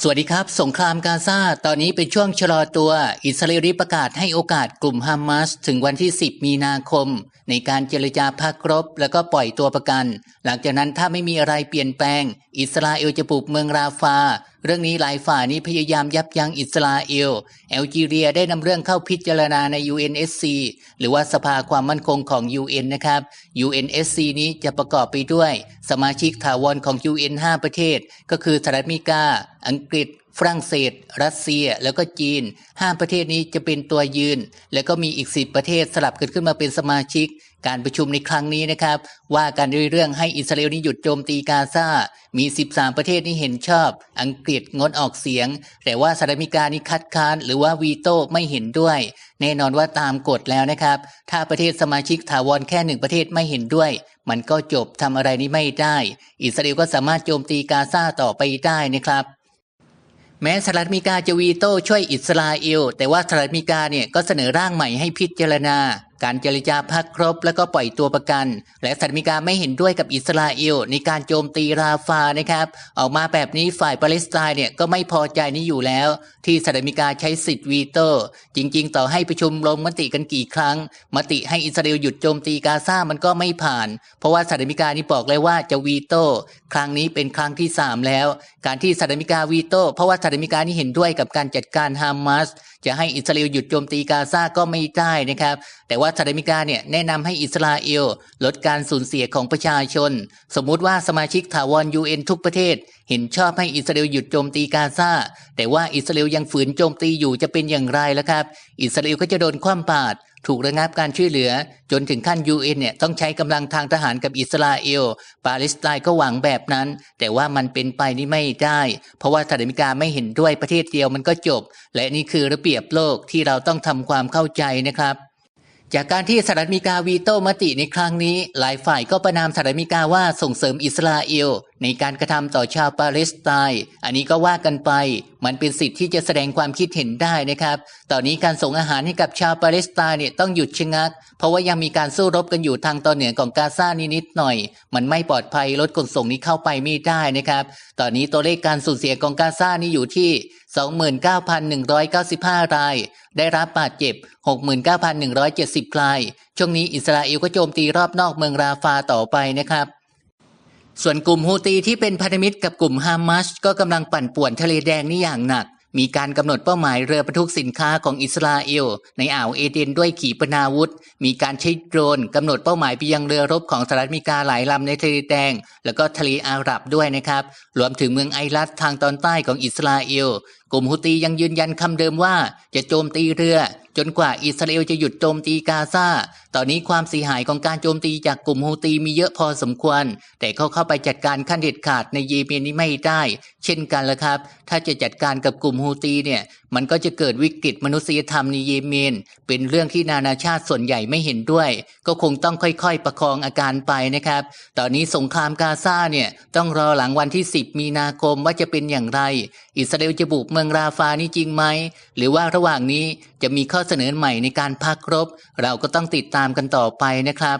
สวัสดีครับ สงครามกาซาตอนนี้เป็นช่วงชะลอตัว อิสราเอลประกาศให้โอกาสกลุ่มฮามาสถึงวันที่ 10 มีนาคม ในการเจรจาพักรบ แล้วก็ปล่อยตัวประกัน หลังจากนั้นถ้าไม่มีอะไรเปลี่ยนแปลง อิสราเอลจะปลุกเมืองราฟา เรื่องนี้หลายฝ่ายนี้พยายามยับยั้งอิสราเอลแอลจีเรียได้นำเรื่องเข้าพิจารณาใน UNSC หรือว่าสภาความมั่นคงของ UN นะครับ UNSC นี้จะประกอบไปด้วย สมาชิกถาวรของ UN 5 ประเทศ ก็คือสหรัฐอเมริกา อังกฤษ ฝรั่งเศส รัสเซีย แล้วก็จีน ห้าประเทศนี้จะเป็นตัวยืน แล้วก็มีอีกสิบประเทศสลับกันขึ้นมาเป็นสมาชิก การประชุมในครั้งนี้นะครับ ว่ากันด้วยเรื่องให้อิสราเอลนี้หยุดโจมตีกาซา มี 13 ประเทศนี้เห็นชอบ อังกฤษงดออกเสียง แต่ว่าสหรัฐอเมริกานี่คัดค้าน หรือว่าวีโต้ไม่เห็นด้วย แน่นอนว่าตามกฎแล้วนะครับ ถ้าประเทศสมาชิกถาวรแค่หนึ่งประเทศไม่เห็นด้วย มันก็จบทำอะไรนี้ไม่ได้ อิสราเอลก็สามารถโจมตีกาซาต่อไปได้นะครับ แม้สหรัฐอเมริกาจะวีโต้ช่วยอิสราเอล แต่ว่าสหรัฐอเมริกาเนี่ยก็เสนอร่างใหม่ให้พิจารณาการเจรจาพักครบแล้วก็ปล่อยตัวประกัน และสหรัฐอเมริกาไม่เห็นด้วยกับอิสราเอลในการโจมตีราฟานะครับ ออกมาแบบนี้ฝ่ายปาเลสไตน์เนี่ยก็ไม่พอใจนี้อยู่แล้ว ที่สหรัฐอเมริกาใช้สิทธิ์วีโต้จริง ๆ ต่อให้ประชุมลงมติกันกี่ครั้ง มติให้อิสราเอลหยุดโจมตีกาซามันก็ไม่ผ่าน เพราะว่าสหรัฐอเมริกานี่บอกเลยว่าจะวีโต้ครั้งนี้เป็นครั้งที่ 3 แล้ว การที่สหรัฐอเมริกาวีโต้เพราะว่าสหรัฐอเมริกานี่เห็นด้วยกับการจัดการฮามาสจะให้อิสราเอลหยุดโจมตีกาซาก็ไม่ได้นะครับแต่ว่าสหรัฐอเมริกาเนี่ยแนะนำให้อิสราเอลลดการสูญเสียของประชาชน สมมุติว่าสมาชิกถาวร UN ทุกประเทศ เห็นชอบให้อิสราเอลหยุดโจมตีกาซาแต่ว่าอิสราเอลยังฝืนโจมตีอยู่จะเป็นอย่างไรล่ะครับ อิสราเอลก็จะโดนคว่ำบาตรถูกระงับการช่วยเหลือ จนถึงขั้น UN เนี่ยต้องใช้กำลังทางทหารกับอิสราเอล ปาเลสไตน์ก็หวังแบบนั้น แต่ว่ามันเป็นไปนี่ไม่ได้ เพราะว่าสหรัฐอเมริกาไม่เห็นด้วยประเทศเดียวมันก็จบ และนี่คือระเบียบโลกที่เราต้องทำความเข้าใจนะครับ จากการที่สหรัฐอเมริกาวีโต้มติในครั้งนี้ หลายฝ่ายก็ประนามสหรัฐอเมริกาว่าส่งเสริมอิสราเอล ในการกระทำต่อชาวปาเลสไตน์อันนี้ก็ว่ากันไป มันเป็นสิทธิ์ที่จะแสดงความคิดเห็นได้นะครับ ตอนนี้การส่งอาหารให้กับชาวปาเลสไตน์เนี่ยต้องหยุดชะงัก เพราะว่ายังมีการสู้รบกันอยู่ทางตอนเหนือของกาซานิดๆหน่อย มันไม่ปลอดภัยรถขนส่งนี้เข้าไปไม่ได้นะครับ ตอนนี้ตัวเลขการสูญเสียของกาซานี่อยู่ที่ 29,195 ราย ได้รับบาดเจ็บ 69,170 ราย ช่วงนี้อิสราเอลก็โจมตีรอบนอกเมืองราฟาต่อไปนะครับส่วนกลุ่มฮูตีที่เป็นพันธมิตรกับกลุ่มฮามาสก็กำลังปั่นป่วนทะเลแดงนี่อย่างหนัก มีการกำหนดเป้าหมายเรือบรรทุกสินค้าของอิสราเอล ในอ่าวเอเดนด้วยขีปนาวุธ มีการใช้โดรนกำหนดเป้าหมายไปยังเรือรบของสหรัฐอเมริกาหลายลำในทะเลแดง แล้วก็ทะเลอาหรับด้วยนะครับ รวมถึงเมืองไอรัสทางตอนใต้ของอิสราเอลกลุ่มฮูตียังยืนยันคำเดิมว่าจะโจมตีเรือ จนกว่าอิสราเอลจะหยุดโจมตีกาซา ตอนนี้ความเสียหายของการโจมตีจากกลุ่มฮูตีมีเยอะพอสมควร แต่เขาเข้าไปจัดการขั้นเด็ดขาดในเยเมนนี้ไม่ได้ เช่นกันละครับ ถ้าจะจัดการกับกลุ่มฮูตีเนี่ย มันก็จะเกิดวิกฤตมนุษยธรรมในเยเมน เป็นเรื่องที่นานาชาติส่วนใหญ่ไม่เห็นด้วย ก็คงต้องค่อยๆ ประคองอาการไปนะครับ ตอนนี้สงครามกาซาเนี่ยต้องรอหลังวันที่ 10 มีนาคมว่าจะเป็นอย่างไร อิสราเอลจะบุกเมืองราฟานี้จริงไหม หรือว่าระหว่างนี้จะมีข้อเสนอใหม่ในการพักรบ เราก็ต้องติดตามกันต่อไปนะครับ